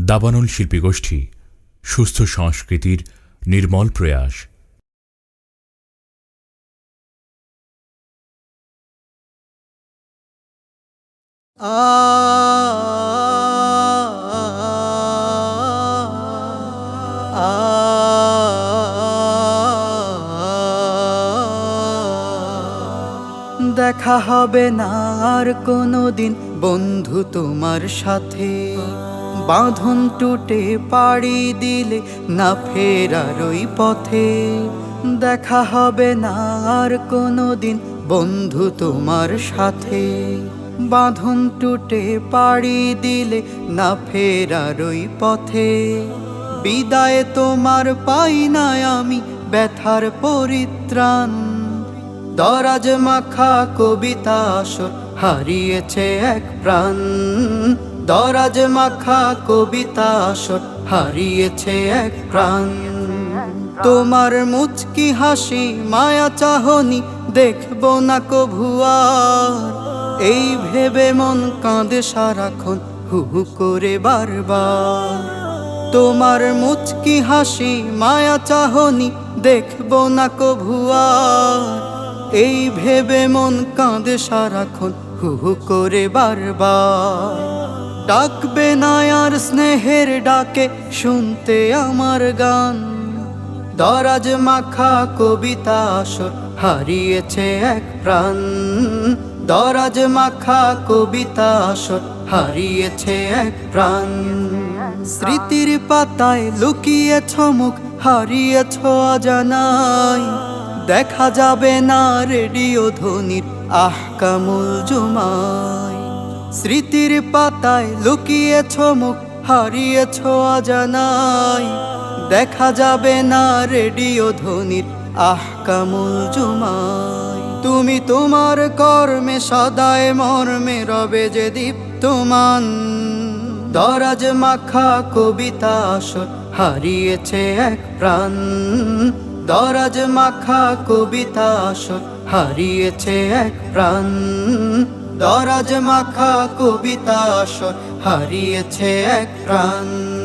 দাবানল শিল্পী গোষ্ঠী, সুস্থ সংস্কৃতির নির্মল প্রয়াস। দেখা হবে না আর কোনোদিন বন্ধু তোমার সাথে। বাঁধন টুটে পাড়ি দিলে না ফেরার ওই পথে। দেখা হবে না আর কোনো দিন বন্ধু তোমার সাথে। বাঁধন টুটে পাড়ি দিলে না ফেরার ওই পথে। বিদায় তোমার পাই না আমি ব্যথার পরিত্রাণ। দরাজ মাখা কবিতা হারিয়েছে এক প্রাণ। দরাজ মাখা কবিতা আসর হারিয়েছে এক প্রাণ। তোমার মুচকি হাসি, মায়া চাহনি দেখব না কভুয়ার এই ভেবে মন কাঁদে সারাক্ষণ, হু হু করে বারবার। তোমার মুচকি হাসি, মায়া চাহনি দেখব না কভুয়ার এই ভেবে মন কাঁদে সারাক্ষণ, হু হু করে বারবার। ডাকবে না আর স্নেহের ডাকে শুনতে আমার গান। দরাজ মাখা কবিতা আসর হারিয়েছে এক প্রাণ। দরাজ মাখা কবিতা আসর হারিয়েছে এক প্রাণ। স্মৃতির পাতায় লুকিয়ে মুখ, হারিয়েছ অজানাই। দেখা যাবে না রেডিও ধ্বনির আহকামুল জুমাই। স্মৃতির পাতায় লুকিয়েছ মুখ, হারিয়েছ অজানাই। দেখা যাবে না রেডিও ধ্বনির আহকামুল জুমাই। তুমি তোমার কর্মে সদায় মর্মে রবে যে দীপ্তমান। দরাজ মাখা কবিতা আসর হারিয়েছে এক প্রাণ। দরাজ মাখা কবিতা আসর হারিয়েছে এক প্রাণ। দরাজ মাখা কবিতা হারিয়েছে এক প্রাণ।